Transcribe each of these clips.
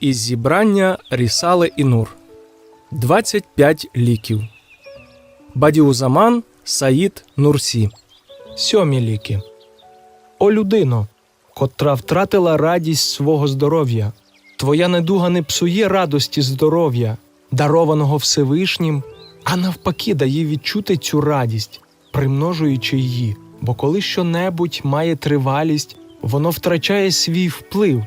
Із зібрання Рісале і Нур 25 ліків. Бадіузаман Саїд Нурсі. Сьомі ліки. О людино, котра втратила радість свого здоров'я. Твоя недуга не псує радості здоров'я, дарованого Всевишнім, а навпаки дає відчути цю радість, примножуючи її, бо коли щонебудь має тривалість, воно втрачає свій вплив.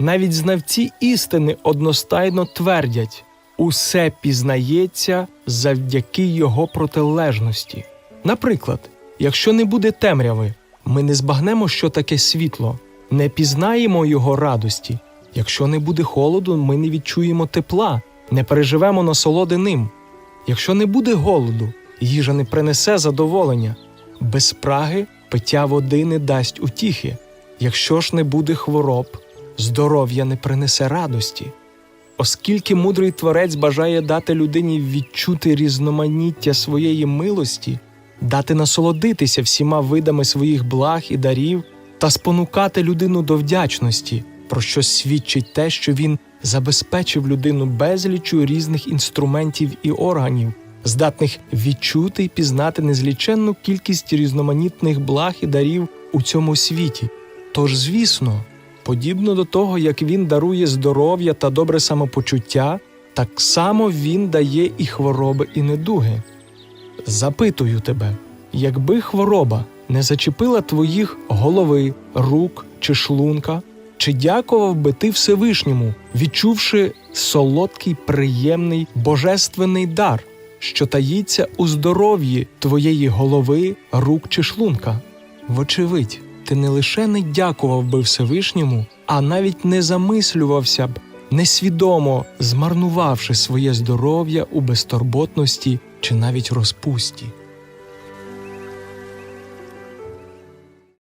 Навіть знавці істини одностайно твердять усе пізнається завдяки його протилежності. Наприклад, якщо не буде темряви, ми не збагнемо, що таке світло, не пізнаємо його радості. Якщо не буде холоду, ми не відчуємо тепла, не переживемо насолоди ним. Якщо не буде голоду, їжа не принесе задоволення, без спраги пиття води не дасть утіхи. Якщо ж не буде хвороб, здоров'я не принесе радості. Оскільки мудрий творець бажає дати людині відчути різноманіття своєї милості, дати насолодитися всіма видами своїх благ і дарів та спонукати людину до вдячності, про що свідчить те, що він забезпечив людину безлічу різних інструментів і органів, здатних відчути і пізнати незліченну кількість різноманітних благ і дарів у цьому світі. Тож, звісно, подібно до того, як він дарує здоров'я та добре самопочуття, так само він дає і хвороби, і недуги. Запитую тебе, якби хвороба не зачепила твоїх голови, рук чи шлунка, чи дякував би ти Всевишньому, відчувши солодкий, приємний божественний дар, що таїться у здоров'ї твоєї голови, рук чи шлунка? Вочевидь, ти не лише не дякував би Всевишньому, а навіть не замислювався б, несвідомо змарнувавши своє здоров'я у безтурботності чи навіть розпусті.